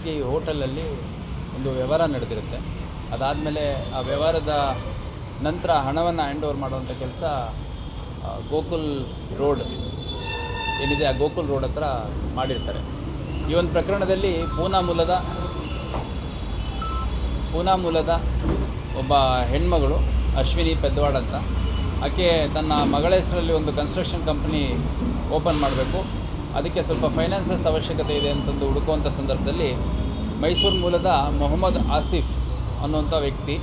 ಖಾಸಗಿ ಹೋಟೆಲಲ್ಲಿ ಒಂದು ವ್ಯವಹಾರ ನಡೆದಿರುತ್ತೆ. ಅದಾದಮೇಲೆ ಆ ವ್ಯವಹಾರದ ನಂತರ ಹಣವನ್ನು ಹ್ಯಾಂಡ್ ಓವರ್ ಮಾಡುವಂಥ ಕೆಲಸ ಗೋಕುಲ್ ರೋಡ್ ಏನಿದೆ, ಆ ಗೋಕುಲ್ ರೋಡ್ ಹತ್ರ ಮಾಡಿರ್ತಾರೆ. ಈ ಒಂದು ಪ್ರಕರಣದಲ್ಲಿ ಪೂನಾ ಮೂಲದ ಪೂನಾ ಮೂಲದ ಒಬ್ಬ ಹೆಣ್ಮಗಳು, ಅಶ್ವಿನಿ ಪೆದ್ವಾಡ್ ಅಂತ. ಆಕೆ ತನ್ನ ಮಗಳ ಹೆಸರಲ್ಲಿ ಒಂದು ಕನ್ಸ್ಟ್ರಕ್ಷನ್ ಕಂಪ್ನಿ ಓಪನ್ ಮಾಡಬೇಕು. ಅದಕ್ಕೆ ಸ್ವಲ್ಪ ಫೈನಾನ್ಸಸ್ ಅವಶ್ಯಕತೆ ಇದೆ ಅಂತಂದು ಹುಡುಕುವಂಥ ಸಂದರ್ಭದಲ್ಲಿ ಮೈಸೂರು ಮೂಲದ ಮೊಹಮ್ಮದ್ ಆಸಿಫ್ ಅನ್ನುವಂಥ ವ್ಯಕ್ತಿ,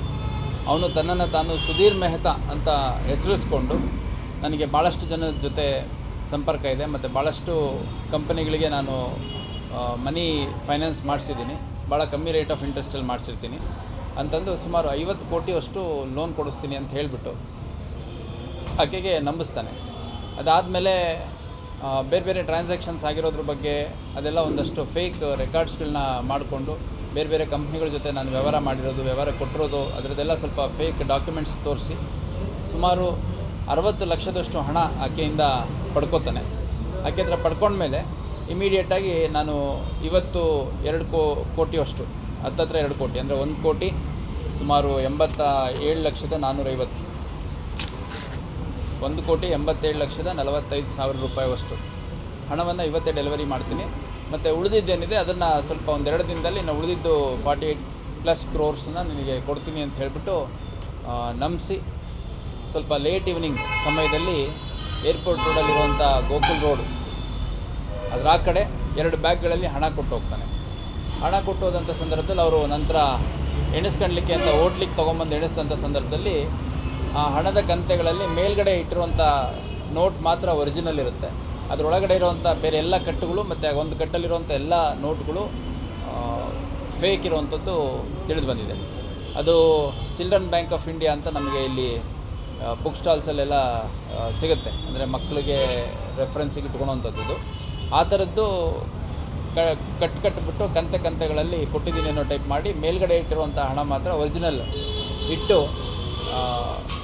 ಅವನು ತನ್ನನ್ನು ತಾನು ಸುಧೀರ್ ಮೆಹ್ತಾ ಅಂತ ಹೆಸರಿಸ್ಕೊಂಡು ನನಗೆ ಭಾಳಷ್ಟು ಜನದ ಜೊತೆ ಸಂಪರ್ಕ ಇದೆ ಮತ್ತು ಭಾಳಷ್ಟು ಕಂಪನಿಗಳಿಗೆ ನಾನು ಮನಿ ಫೈನಾನ್ಸ್ ಮಾಡಿಸಿದ್ದೀನಿ. ಭಾಳ ಕಮ್ಮಿ ರೇಟ್ ಆಫ್ ಇಂಟ್ರೆಸ್ಟಲ್ಲಿ ಮಾಡಿಸಿರ್ತೀನಿ. ಅಂತಂದು ಸುಮಾರು ಐವತ್ತು ಕೋಟಿಯಷ್ಟು ಲೋನ್ ಕೊಡಿಸ್ತೀನಿ ಅಂತ ಹೇಳಿಬಿಟ್ಟು ಆಕೆಗೆ ನಂಬಿಸ್ತಾನೆ. ಅದಾದಮೇಲೆ ಬೇರೆ ಬೇರೆ ಟ್ರಾನ್ಸಾಕ್ಷನ್ಸ್ ಆಗಿರೋದ್ರ ಬಗ್ಗೆ ಅದೆಲ್ಲ ಒಂದಷ್ಟು ಫೇಕ್ ರೆಕಾರ್ಡ್ಸ್ಗಳನ್ನ ಮಾಡಿಕೊಂಡು ಬೇರೆ ಬೇರೆ ಕಂಪ್ನಿಗಳ ಜೊತೆ ನಾನು ವ್ಯವಹಾರ ಮಾಡಿರೋದು, ವ್ಯವಹಾರ ಕೊಟ್ಟಿರೋದು, ಅದರದ್ದೆಲ್ಲ ಸ್ವಲ್ಪ ಫೇಕ್ ಡಾಕ್ಯುಮೆಂಟ್ಸ್ ತೋರಿಸಿ ಸುಮಾರು ಅರವತ್ತು ಲಕ್ಷದಷ್ಟು ಹಣ ಆಕೆಯಿಂದ ಪಡ್ಕೋತಾನೆ. ಆಕೆ ಹತ್ರ ಪಡ್ಕೊಂಡ್ಮೇಲೆ ಇಮಿಡಿಯೇಟಾಗಿ ನಾನು ಇವತ್ತು ಎರಡು ಕೋ ಕೋಟಿಯಷ್ಟು ಹತ್ತತ್ರ ಎರಡು ಕೋಟಿ, ಅಂದರೆ ಒಂದು ಕೋಟಿ ಸುಮಾರು ಎಂಬತ್ತ ಏಳು ಲಕ್ಷದ ನಾನ್ನೂರೈವತ್ತು ಒಂದು ಕೋಟಿ ಎಂಬತ್ತೇಳು ಲಕ್ಷದ ನಲವತ್ತೈದು ಸಾವಿರ ರೂಪಾಯಿವಷ್ಟು. ಹಣವನ್ನು ಇವತ್ತೇ ಡೆಲಿವರಿ ಮಾಡ್ತೀನಿ. ಮತ್ತು ಉಳಿದಿದ್ದೇನಿದೆ, ಅದನ್ನು ಸ್ವಲ್ಪ ಒಂದೆರಡು ದಿನದಲ್ಲಿ ನಾನು ಉಳಿದಿದ್ದು ಫಾರ್ಟಿ ಏಯ್ಟ್ ಪ್ಲಸ್ ಕ್ರೋರ್ಸನ್ನ ನಿನಗೆ ಕೊಡ್ತೀನಿ ಅಂತ ಹೇಳಿಬಿಟ್ಟು ನಂಬಿಸಿ ಸ್ವಲ್ಪ ಲೇಟ್ ಈವ್ನಿಂಗ್ ಸಮಯದಲ್ಲಿ ಏರ್ಪೋರ್ಟ್ ರೋಡಲ್ಲಿರುವಂಥ ಗೋಕುಲ್ ರೋಡ್. ಅದರ ಆ ಕಡೆ ಎರಡು ಬ್ಯಾಗ್ಗಳಲ್ಲಿ ಹಣ ಕೊಟ್ಟು ಹೋಗ್ತಾನೆ. ಹಣ ಕೊಟ್ಟು ಹೋದಂಥ ಸಂದರ್ಭದಲ್ಲಿ ಅವರು ನಂತರ ಎಣಿಸ್ಕೊಳ್ಲಿಕ್ಕೆ ಅಂತ ಓಡ್ಲಿಕ್ಕೆ ತೊಗೊಂಬಂದು ಎಣಿಸಿದಂಥ ಸಂದರ್ಭದಲ್ಲಿ ಆ ಹಣದ ಕಂತೆಗಳಲ್ಲಿ ಮೇಲ್ಗಡೆ ಇಟ್ಟಿರುವಂಥ ನೋಟ್ ಮಾತ್ರ ಒರಿಜಿನಲ್ ಇರುತ್ತೆ. ಅದರೊಳಗಡೆ ಇರುವಂಥ ಬೇರೆ ಎಲ್ಲ ಕಟ್ಟುಗಳು ಮತ್ತು ಒಂದು ಕಟ್ಟಲ್ಲಿರುವಂಥ ಎಲ್ಲ ನೋಟ್ಗಳು ಫೇಕ್ ಇರುವಂಥದ್ದು ತಿಳಿದು ಬಂದಿದೆ. ಅದು ಚಿಲ್ಡ್ರನ್ ಬ್ಯಾಂಕ್ ಆಫ್ ಇಂಡಿಯಾ ಅಂತ ನಮಗೆ ಇಲ್ಲಿ ಬುಕ್ ಸ್ಟಾಲ್ಸಲ್ಲೆಲ್ಲ ಸಿಗುತ್ತೆ. ಅಂದರೆ ಮಕ್ಕಳಿಗೆ ರೆಫರೆನ್ಸಿಗೆ ಇಟ್ಕೊಳ್ಳೋವಂಥದ್ದು ಆ ಥರದ್ದು ಕ, ಕಟ್ ಕಟ್ಬಿಟ್ಟು ಕಂತೆ ಕಂತೆಗಳಲ್ಲಿ ಕೊಟ್ಟಿದ್ದೀನಿ ಅನ್ನೋ ಟೈಪ್ ಮಾಡಿ ಮೇಲ್ಗಡೆ ಇಟ್ಟಿರುವಂಥ ಹಣ ಮಾತ್ರ ಒರಿಜಿನಲ್ ಇಟ್ಟು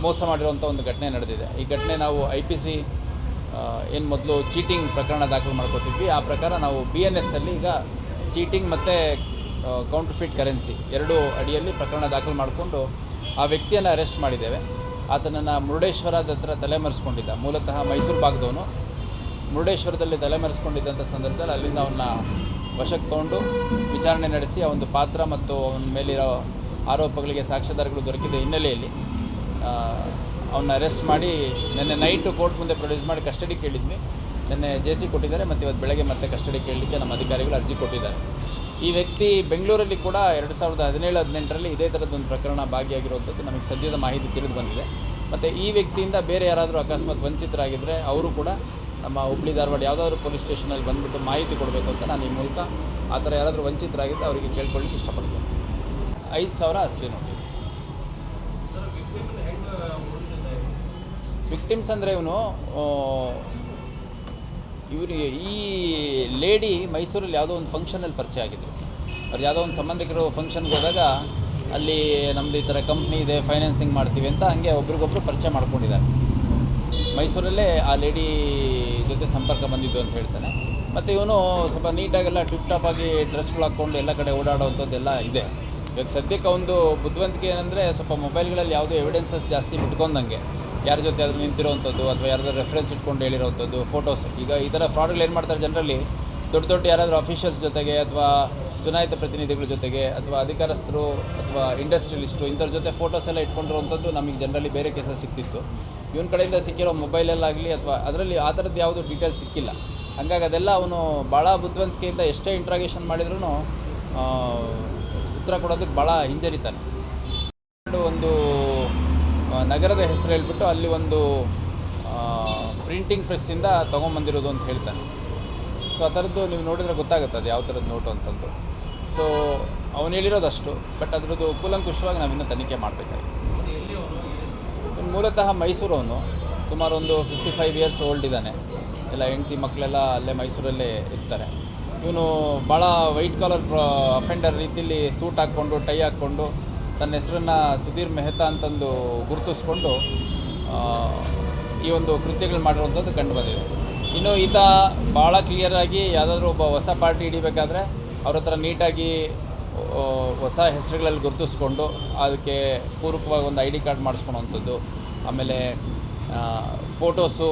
ಮೋಸ ಮಾಡಿರುವಂಥ ಒಂದು ಘಟನೆ ನಡೆದಿದೆ. ಈ ಘಟನೆ ನಾವು ಐ ಪಿ ಸಿ ಏನು ಮೊದಲು ಚೀಟಿಂಗ್ ಪ್ರಕರಣ ದಾಖಲು ಮಾಡ್ಕೋತಿದ್ವಿ. ಆ ಪ್ರಕಾರ ನಾವು ಬಿ ಎನ್ ಎಸ್ಸಲ್ಲಿ ಈಗ ಚೀಟಿಂಗ್ ಮತ್ತು ಕೌಂಟರ್ಫಿಟ್ ಕರೆನ್ಸಿ ಎರಡೂ ಅಡಿಯಲ್ಲಿ ಪ್ರಕರಣ ದಾಖಲು ಮಾಡಿಕೊಂಡು ಆ ವ್ಯಕ್ತಿಯನ್ನು ಅರೆಸ್ಟ್ ಮಾಡಿದ್ದೇವೆ. ಆತನನ್ನು ಮುರುಡೇಶ್ವರದ ಹತ್ರ ತಲೆಮರೆಸ್ಕೊಂಡಿದ್ದ. ಮೂಲತಃ ಮೈಸೂರು ಭಾಗದವನು. ಮುರುಡೇಶ್ವರದಲ್ಲಿ ತಲೆಮರೆಸ್ಕೊಂಡಿದ್ದಂಥ ಸಂದರ್ಭದಲ್ಲಿ ಅಲ್ಲಿಂದ ಅವನ್ನ ವಶಕ್ಕೆ ತಗೊಂಡು ವಿಚಾರಣೆ ನಡೆಸಿ, ಆ ಒಂದು ಪಾತ್ರ ಮತ್ತು ಅವನ ಮೇಲಿರೋ ಆರೋಪಗಳಿಗೆ ಸಾಕ್ಷ್ಯಾಧಾರಗಳು ದೊರಕಿದ ಹಿನ್ನೆಲೆಯಲ್ಲಿ ಅವನ್ನ ಅರೆಸ್ಟ್ ಮಾಡಿ ನಿನ್ನೆ ನೈಟು ಕೋರ್ಟ್ ಮುಂದೆ ಪ್ರೊಡ್ಯೂಸ್ ಮಾಡಿ ಕಸ್ಟಡಿ ಕೇಳಿದ್ವಿ. ನಿನ್ನೆ ಜೆ ಸಿ ಕೊಟ್ಟಿದ್ದಾರೆ, ಮತ್ತು ಇವತ್ತು ಬೆಳಗ್ಗೆ ಮತ್ತೆ ಕಸ್ಟಡಿ ಕೇಳಲಿಕ್ಕೆ ನಮ್ಮ ಅಧಿಕಾರಿಗಳು ಅರ್ಜಿ ಕೊಟ್ಟಿದ್ದಾರೆ. ಈ ವ್ಯಕ್ತಿ ಬೆಂಗಳೂರಲ್ಲಿ ಕೂಡ ಎರಡು ಸಾವಿರದ ಹದಿನೇಳು, ಹದಿನೆಂಟರಲ್ಲಿ ಇದೇ ಥರದ್ದೊಂದು ಪ್ರಕರಣ ಭಾಗಿಯಾಗಿರುವಂಥದ್ದು ನಮಗೆ ಸದ್ಯದ ಮಾಹಿತಿ ತಿಳಿದು ಬಂದಿದೆ. ಮತ್ತು ಈ ವ್ಯಕ್ತಿಯಿಂದ ಬೇರೆ ಯಾರಾದರೂ ಅಕಸ್ಮಾತ್ ವಂಚಿತರಾಗಿದ್ದರೆ ಅವರು ಕೂಡ ನಮ್ಮ ಹುಬ್ಳಿ ಧಾರವಾಡ ಯಾವುದಾದ್ರೂ ಪೊಲೀಸ್ ಸ್ಟೇಷನಲ್ಲಿ ಬಂದುಬಿಟ್ಟು ಮಾಹಿತಿ ಕೊಡಬೇಕು ಅಂತ ನಾನು ಈ ಮೂಲಕ ಆ ಥರ ಯಾರಾದರೂ ವಂಚಿತರಾಗಿದ್ದರೆ ಅವರಿಗೆ ಕೇಳ್ಕೊಳ್ಳಿಕ್ಕೆ ಇಷ್ಟಪಡ್ತೀನಿ. ಐದು ಸಾವಿರ ಅಸಲಿ ನೋಡಿ ವಿಕ್ಟಿಮ್ಸ್ ಅಂದರೆ ಇವನು ಇವರಿಗೆ ಈ ಲೇಡಿ ಮೈಸೂರಲ್ಲಿ ಯಾವುದೋ ಒಂದು ಫಂಕ್ಷನಲ್ಲಿ ಪರಿಚಯ ಆಗಿದ್ರು. ಅವ್ರು ಯಾವುದೋ ಒಂದು ಸಂಬಂಧಿಕರು ಫಂಕ್ಷನ್ಗೆ ಹೋದಾಗ ಅಲ್ಲಿ ನಮ್ಮದು ಈ ಥರ ಕಂಪ್ನಿ ಇದೆ, ಫೈನಾನ್ಸಿಂಗ್ ಮಾಡ್ತೀವಿ ಅಂತ ಹಂಗೆ ಒಬ್ರಿಗೊಬ್ರು ಪರಿಚಯ ಮಾಡ್ಕೊಂಡಿದ್ದಾರೆ. ಮೈಸೂರಲ್ಲೇ ಆ ಲೇಡಿ ಜೊತೆ ಸಂಪರ್ಕ ಬಂದಿದ್ದು ಅಂತ ಹೇಳ್ತಾನೆ. ಮತ್ತು ಇವನು ಸ್ವಲ್ಪ ನೀಟಾಗೆಲ್ಲ ಟಿಪ್ ಟಾಪ್ ಆಗಿ ಡ್ರೆಸ್ಗಳು ಹಾಕ್ಕೊಂಡು ಎಲ್ಲ ಕಡೆ ಓಡಾಡೋವಂಥದ್ದೆಲ್ಲ ಇದೆ. ಇವಾಗ ಸದ್ಯಕ್ಕೆ ಒಂದು ಬುದ್ಧಿವಂತಿಕೆ ಏನಂದರೆ ಸ್ವಲ್ಪ ಮೊಬೈಲ್ಗಳಲ್ಲಿ ಯಾವುದೋ ಎವಿಡೆನ್ಸಸ್ ಜಾಸ್ತಿ ಬಿಟ್ಕೊಂಡಂಗೆ. ಯಾರ ಜೊತೆ ಆದರೂ ನಿಂತಿರೋವಂಥದ್ದು ಅಥವಾ ಯಾರಾದ್ರೂ ರೆಫರೆನ್ಸ್ ಇಟ್ಕೊಂಡು ಹೇಳಿರೋವಂಥದ್ದು ಫೋಟೋಸ್ ಈಗ ಈ ಥರ ಫ್ರಾಡ್ಗಳು ಏನು ಮಾಡ್ತಾರೆ ಜನರಲ್ಲಿ? ದೊಡ್ಡ ದೊಡ್ಡ ಯಾರಾದರೂ ಅಫಿಷಿಯಲ್ಸ್ ಜೊತೆಗೆ ಅಥವಾ ಚುನಾಯಿತ ಪ್ರತಿನಿಧಿಗಳ ಜೊತೆಗೆ ಅಥವಾ ಅಧಿಕಾರಸ್ಥರು ಅಥವಾ ಇಂಡಸ್ಟ್ರಿಯಲಿಸ್ಟು ಇಂಥವ್ರ ಜೊತೆ ಫೋಟೋಸ್ ಎಲ್ಲ ಇಟ್ಕೊಂಡಿರುವಂಥದ್ದು ನಮಗೆ ಜನರಲ್ಲಿ ಬೇರೆ ಕೆಲಸ ಸಿಕ್ತಿತ್ತು. ಇವನ ಕಡೆಯಿಂದ ಸಿಕ್ಕಿರೋ ಮೊಬೈಲಲ್ಲಾಗಲಿ ಅಥವಾ ಅದರಲ್ಲಿ ಆ ಥರದ್ದು ಯಾವುದು ಡೀಟೇಲ್ಸ್ ಸಿಕ್ಕಿಲ್ಲ. ಹಾಗಾಗಿ ಅದೆಲ್ಲ ಅವನು ಭಾಳ ಬುದ್ಧಿವಂತಿಕೆಯಿಂದ ಎಷ್ಟೇ ಇಂಟ್ರಾಗೇಷನ್ ಮಾಡಿದ್ರೂ ಉತ್ತರ ಕೊಡೋದಕ್ಕೆ ಭಾಳ ಹಿಂಜರಿತಾನೆ. ಒಂದು ನಗರದ ಹೆಸರು ಹೇಳ್ಬಿಟ್ಟು ಅಲ್ಲಿ ಒಂದು ಪ್ರಿಂಟಿಂಗ್ ಪ್ರೆಸ್ಸಿಂದ ತೊಗೊಂಬಂದಿರೋದು ಅಂತ ಹೇಳ್ತಾನೆ ಸೊ ಆ ಥರದ್ದು ನೀವು ನೋಡಿದ್ರೆ ಗೊತ್ತಾಗುತ್ತೆ ಅದು ಯಾವ ಥರದ್ದು ನೋಟು ಅಂತಂದು. ಸೊ ಅವನು ಹೇಳಿರೋದಷ್ಟು ಬಟ್ ಅದರದ್ದು ಕೂಲಂಕುಷವಾಗಿ ನಾವಿನ್ನೂ ತನಿಖೆ ಮಾಡಬೇಕಾಗಿದೆ. ಇವ್ನು ಮೂಲತಃ ಮೈಸೂರವನು ಸುಮಾರು ಒಂದು ಫಿಫ್ಟಿ ಫೈವ್ ಇಯರ್ಸ್ ಓಲ್ಡ್ ಇದ್ದಾನೆ. ಎಲ್ಲ ಹೆಂಡ್ತಿ ಮಕ್ಕಳೆಲ್ಲ ಅಲ್ಲೇ ಮೈಸೂರಲ್ಲೇ ಇರ್ತಾರೆ. ಇವನು ಭಾಳ ವೈಟ್ ಕಾಲರ್ ಅಫೆಂಡರ್ ರೀತಿಯಲ್ಲಿ ಸೂಟ್ ಹಾಕ್ಕೊಂಡು ಟೈ ಹಾಕ್ಕೊಂಡು ತನ್ನ ಹೆಸರನ್ನು ಸುಧೀರ್ ಮೆಹ್ತಾ ಅಂತಂದು ಗುರುತಿಸ್ಕೊಂಡು ಈ ಒಂದು ಕೃತ್ಯಗಳು ಮಾಡಿರುವಂಥದ್ದು ಕಂಡು ಬಂದಿದೆ. ಇನ್ನು ಈತ ಭಾಳ ಕ್ಲಿಯರಾಗಿ ಯಾವುದಾದ್ರೂ ಒಬ್ಬ ಹೊಸ ಪಾರ್ಟಿ ಹಿಡಿಬೇಕಾದ್ರೆ ಅವ್ರ ಹತ್ರ ನೀಟಾಗಿ ಹೊಸ ಹೆಸರುಗಳಲ್ಲಿ ಗುರುತಿಸ್ಕೊಂಡು ಅದಕ್ಕೆ ಪೂರಕವಾಗಿ ಒಂದು ಐ ಡಿ ಕಾರ್ಡ್ ಮಾಡಿಸ್ಕೊಳೋವಂಥದ್ದು. ಆಮೇಲೆ ಫೋಟೋಸು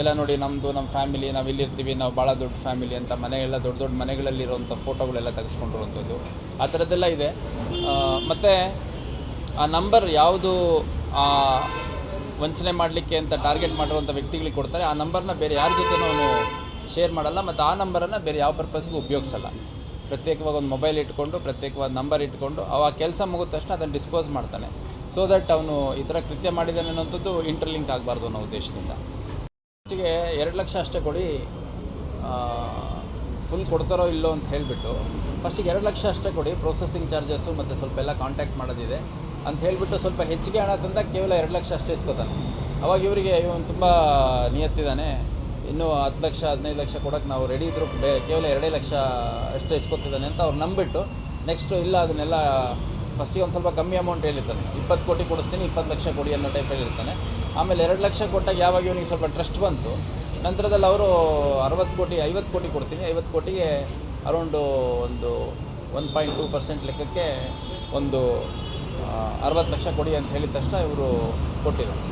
ಎಲ್ಲ ನೋಡಿ ನಮ್ಮದು ನಮ್ಮ ಫ್ಯಾಮಿಲಿ ನಾವು ಇಲ್ಲಿರ್ತೀವಿ, ನಾವು ಭಾಳ ದೊಡ್ಡ ಫ್ಯಾಮಿಲಿ ಅಂತ ಮನೆಯೆಲ್ಲ ದೊಡ್ಡ ದೊಡ್ಡ ಮನೆಗಳಲ್ಲಿರುವಂಥ ಫೋಟೋಗಳೆಲ್ಲ ತೆಗೆಸ್ಕೊಂಡಿರುವಂಥದ್ದು. ಆ ಥರದ್ದೆಲ್ಲ ಇದೆ. ಮತ್ತು ಆ ನಂಬರ್ ಯಾವುದು ವಂಚನೆ ಮಾಡಲಿಕ್ಕೆ ಅಂತ ಟಾರ್ಗೆಟ್ ಮಾಡಿರುವಂಥ ವ್ಯಕ್ತಿಗಳಿಗೆ ಕೊಡ್ತಾರೆ, ಆ ನಂಬರ್ನ ಬೇರೆ ಯಾರ ಜೊತೆನೂ ಅವನು ಶೇರ್ ಮಾಡಲ್ಲ, ಮತ್ತು ಆ ನಂಬರನ್ನು ಬೇರೆ ಯಾವ ಪರ್ಪಸ್ಗೂ ಉಪಯೋಗಿಸಲ್ಲ. ಪ್ರತ್ಯೇಕವಾಗಿ ಒಂದು ಮೊಬೈಲ್ ಇಟ್ಕೊಂಡು, ಪ್ರತ್ಯೇಕವಾದ ನಂಬರ್ ಇಟ್ಕೊಂಡು, ಅವ ಕೆಲಸ ಮುಗಿದ ತಕ್ಷಣ ಅದನ್ನು ಡಿಸ್ಪೋಸ್ ಮಾಡ್ತಾನೆ. ಸೊ ದಟ್ ಅವನು ಈ ಥರ ಕೃತ್ಯ ಮಾಡಿದ್ದಾನೆ ಅನ್ನೋಂಥದ್ದು ಇಂಟರ್ಲಿಂಕ್ ಆಗಬಾರ್ದು ಅನ್ನೋ ಉದ್ದೇಶದಿಂದ. ಫಸ್ಟಿಗೆ ಎರಡು ಲಕ್ಷ ಅಷ್ಟೇ ಕೊಡಿ ಫುಲ್ ಕೊಡ್ತಾರೋ ಇಲ್ಲೋ ಅಂತ ಹೇಳಿಬಿಟ್ಟು ಫಸ್ಟಿಗೆ ಎರಡು ಲಕ್ಷ ಅಷ್ಟೇ ಕೊಡಿ ಪ್ರೊಸೆಸಿಂಗ್ ಚಾರ್ಜಸ್ಸು ಮತ್ತು ಸ್ವಲ್ಪ ಎಲ್ಲ ಕಾಂಟ್ಯಾಕ್ಟ್ ಮಾಡೋದಿದೆ ಅಂತ ಹೇಳಿಬಿಟ್ಟು ಸ್ವಲ್ಪ ಹೆಚ್ಚಿಗೆ ಹಣ ತಂದಾಗ ಕೇವಲ ಎರಡು ಲಕ್ಷ ಅಷ್ಟೇ ಇಸ್ಕೋತಾನೆ. ಅವಾಗ ಇವರಿಗೆ ಇವನು ತುಂಬ ನಿಯತ್ತಿದ್ದಾನೆ, ಇನ್ನೂ ಹತ್ತು ಲಕ್ಷ, ಹದಿನೈದು ಲಕ್ಷ ಕೊಡೋಕ್ಕೆ ನಾವು ರೆಡಿ ಇದ್ದರೂ ಬೇ, ಕೇವಲ ಎರಡೇ ಲಕ್ಷ ಅಷ್ಟೇ ಇಸ್ಕೋತಿದ್ದಾನೆ ಅಂತ ಅವ್ರು ನಂಬಿಟ್ಟು ನೆಕ್ಸ್ಟು ಇಲ್ಲ, ಅದನ್ನೆಲ್ಲ ಫಸ್ಟಿಗೆ ಒಂದು ಸ್ವಲ್ಪ ಕಮ್ಮಿ ಅಮೌಂಟ್ ಹೇಳಿರ್ತಾನೆ. ಇಪ್ಪತ್ತು ಕೋಟಿ ಕೊಡಿಸ್ತೀನಿ, ಇಪ್ಪತ್ತು ಲಕ್ಷ ಕೊಡಿ ಅನ್ನೋ ಟೈಪ್ ಇರ್ತಾನೆ ಆಮೇಲೆ ಎರಡು ಲಕ್ಷ ಕೊಟ್ಟಾಗ ಯಾವಾಗ ಇವನಿಗೆ ಸ್ವಲ್ಪ ಟ್ರಸ್ಟ್ ಬಂತು, ನಂತರದಲ್ಲಿ ಅವರು ಅರವತ್ತು ಕೋಟಿ, ಐವತ್ತು ಕೋಟಿ ಕೊಡ್ತೀನಿ. ಐವತ್ತು ಕೋಟಿಗೆ ಅರೌಂಡು ಒಂದು ಒನ್ ಪಾಯಿಂಟ್ ಟೂ ಪರ್ಸೆಂಟ್ ಲೆಕ್ಕಕ್ಕೆ ಒಂದು ಅರವತ್ತು ಲಕ್ಷ ಕೊಡಿ ಅಂತ ಹೇಳಿದ ತಕ್ಷಣ ಇವರು ಕೊಟ್ಟಿದ್ದಾರೆ